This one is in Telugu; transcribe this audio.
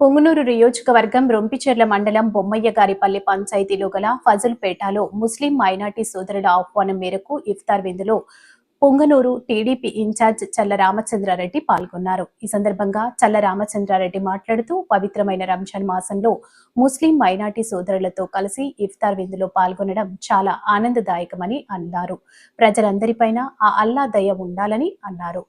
పొంగునూరు నియోజకవర్గం రొంపిచెర్ల మండలం బొమ్మయ్యగారిపల్లి పంచాయతీలో గల ఫజల్పేటలో ముస్లిం మైనార్టీ సోదరుల ఆహ్వానం మేరకు ఇఫ్తార్ విందులో పొంగనూరు టీడీపీ ఇన్ఛార్జ్ చల్ల రామచంద్రారెడ్డి పాల్గొన్నారు. ఈ సందర్భంగా చల్ల రామచంద్రారెడ్డి మాట్లాడుతూ పవిత్రమైన రంజాన్ మాసంలో ముస్లిం మైనార్టీ సోదరులతో కలిసి ఇఫ్తార్ విందులో పాల్గొనడం చాలా ఆనందదాయకమని అన్నారు. ప్రజలందరిపైన ఆ అల్లా దయ ఉండాలని అన్నారు.